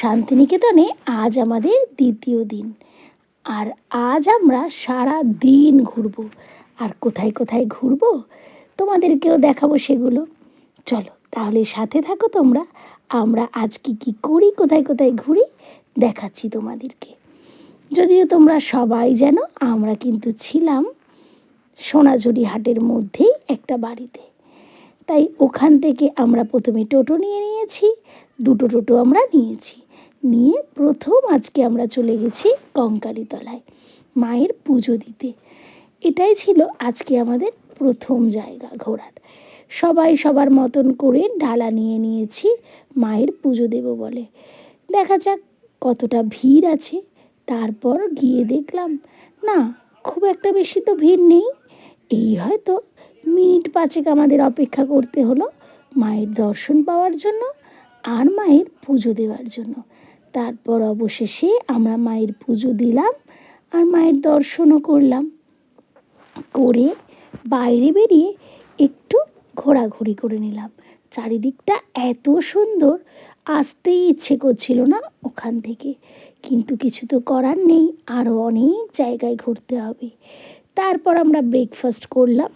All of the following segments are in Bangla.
শান্তিনিকেতনে আজ আমাদের দ্বিতীয় দিন। আর আজ আমরা সারা দিন ঘুরবো। আর কোথায় কোথায় ঘুরবো, তোমাদেরকেও দেখাবো সেগুলো। চলো, তাহলে সাথে থাকো তোমরা। আমরা আজ কি কি করি, কোথায় কোথায় ঘুরি, দেখাচ্ছি তোমাদেরকে। যদিও তোমরা সবাই জানো, আমরা কিন্তু ছিলাম সোনাঝুরি হাটের মধ্যেই একটা বাড়িতে। তাই ওখান থেকে আমরা প্রথমে টোটো নিয়ে নিয়েছি, দুটো টোটো আমরা নিয়েছি। নিয়ে প্রথম আজকে আমরা চলে গেছি কঙ্কালীতলায় মায়ের পুজো দিতে। এটাই ছিল আজকে আমাদের প্রথম জায়গা ঘোরার। সবাই সবার মতন করে ডালা নিয়ে নিয়েছি মায়ের পুজো দেব বলে। দেখা যাক কতটা ভিড় আছে। তারপর গিয়ে দেখলাম, না, খুব একটা বেশি তো ভিড় নেই। এই হয়তো মিনিট পাঁচেক আমাদের অপেক্ষা করতে হলো মায়ের দর্শন পাওয়ার জন্য। আর মায়ের পুজো দেওয়ার জন্য। তারপর অবশেষে আমরা মায়ের পুজো দিলাম আর মায়ের দর্শনও করলাম। করে বাইরে বেরিয়ে একটু ঘোরাঘুরি করে নিলাম। চারিদিকটা এত সুন্দর, আসতেই ইচ্ছে করছিল না ওখান থেকে। কিন্তু কিছু তো করার নেই আরও অনেক জায়গায় ঘুরতে হবে। তারপর আমরা ব্রেকফাস্ট করলাম,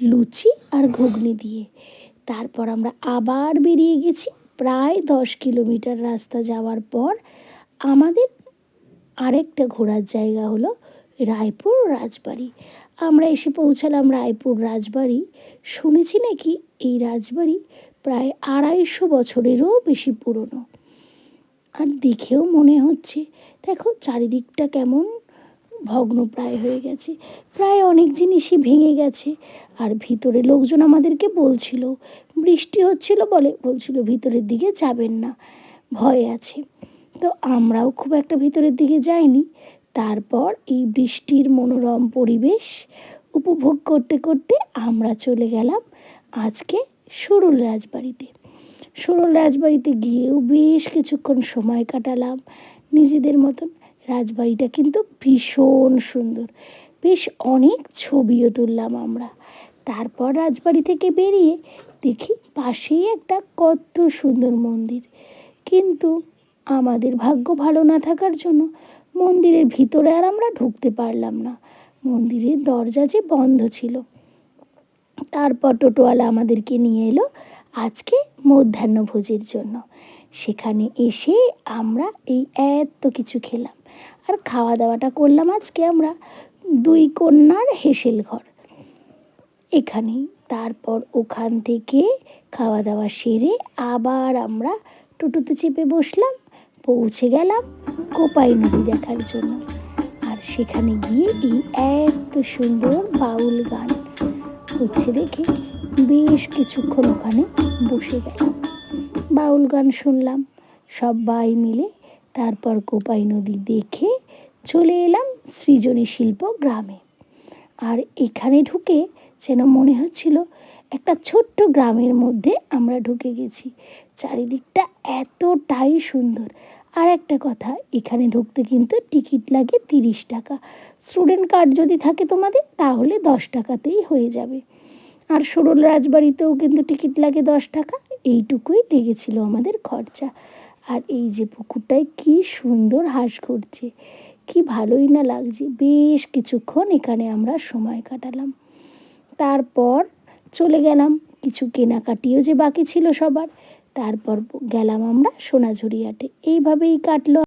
লুচি আর ঘুগনি দিয়ে। তারপর আমরা আবার বেরিয়ে গেছি প্রায় দশ কিলোমিটার রাস্তা যাওয়ার পর আমাদের আরেকটা ঘোরার জায়গা হলো রায়পুর রাজবাড়ি। আমরা এসে পৌঁছালাম রায়পুর রাজবাড়ি। শুনেছি নাকি এই রাজবাড়ি প্রায় আড়াইশো বছরেরও বেশি পুরনো। আর দেখেও মনে হচ্ছে, দেখো চারিদিকটা কেমন ভগ্নপ্রায় হয়ে গেছে। প্রায় অনেক জিনিসই ভেঙে গেছে। আর ভিতরে লোকজন আমাদেরকে বলছিল, বৃষ্টি হচ্ছিল বলে বলছিল ভিতরের দিকে যাবেন না, ভয় আছে। তো আমরাও খুব একটা ভিতরের দিকে যাইনি। তারপর এই বৃষ্টির মনোরম পরিবেশ উপভোগ করতে করতে আমরা চলে গেলাম আজকে সরুল রাজবাড়িতে। সরুল রাজবাড়িতে গিয়েও বেশ কিছুক্ষণ সময় কাটালাম নিজেদের মতন। রাজবাড়িটা কিন্তু ভীষণ সুন্দর। বেশ অনেক ছবিও তুললাম আমরা। তারপর রাজবাড়ি থেকে বেরিয়ে দেখি পাশেই একটা কত সুন্দর মন্দির। কিন্তু আমাদের ভাগ্য ভালো না থাকার জন্য মন্দিরের ভিতরে আর আমরা ঢুকতে পারলাম না। মন্দিরের দরজা যে বন্ধ ছিল। তারপর টোটোওয়ালা আমাদেরকে নিয়ে এলো আজকে মধ্যাহ্নভোজের জন্য। সেখানে এসে আমরা এই এত কিছু খেলাম। আর খাওয়া দাওয়াটা করলাম আজকে আমরা দুই কন্যার হেসেল ঘর। এখানেই। তারপর ওখান থেকে খাওয়া দাওয়া সেরে আবার আমরা টোটোতে চেপে বসলাম, পৌঁছে গেলাম কোপাই নদী দেখার জন্য। আর সেখানে গিয়ে এই এত সুন্দর বাউল গান হচ্ছে দেখে বেশ কিছুক্ষণ ওখানে বসে গেলাম। বাউল গান শুনলাম। সবাই মিলে তারপর কোপাই নদী দেখে চলে এলাম সৃজনী শিল্প গ্রামে। আর এখানে ঢুকে যেন মনে হচ্ছিল একটা ছোট্ট গ্রামের মধ্যে আমরা ঢুকে গেছি। চারিদিকটা এতটাই সুন্দর। আর একটা কথা, এখানে ঢুকতে কিন্তু টিকিট লাগে তিরিশ টাকা। স্টুডেন্ট কার্ড যদি থাকে তোমাদের, তাহলে দশ টাকাতেই হয়ে যাবে। আর সরল রাজবাড়িতেও কিন্তু টিকিট লাগে দশ টাকা এইটুকুই লেগেছিল আমাদের খরচা। আর এই যে পুকুরটায় কি সুন্দর হাঁস ঘুরছে, কি ভালোই না লাগছে। বেশ কিছুক্ষণ এখানে আমরা সময় কাটালাম। তারপর চলে গেলাম, কিছু কেনাকাটিও যে বাকি ছিল সবার। তারপর গেলাম আমরা সোনাঝুরি হাটে। এইভাবেই কাটলো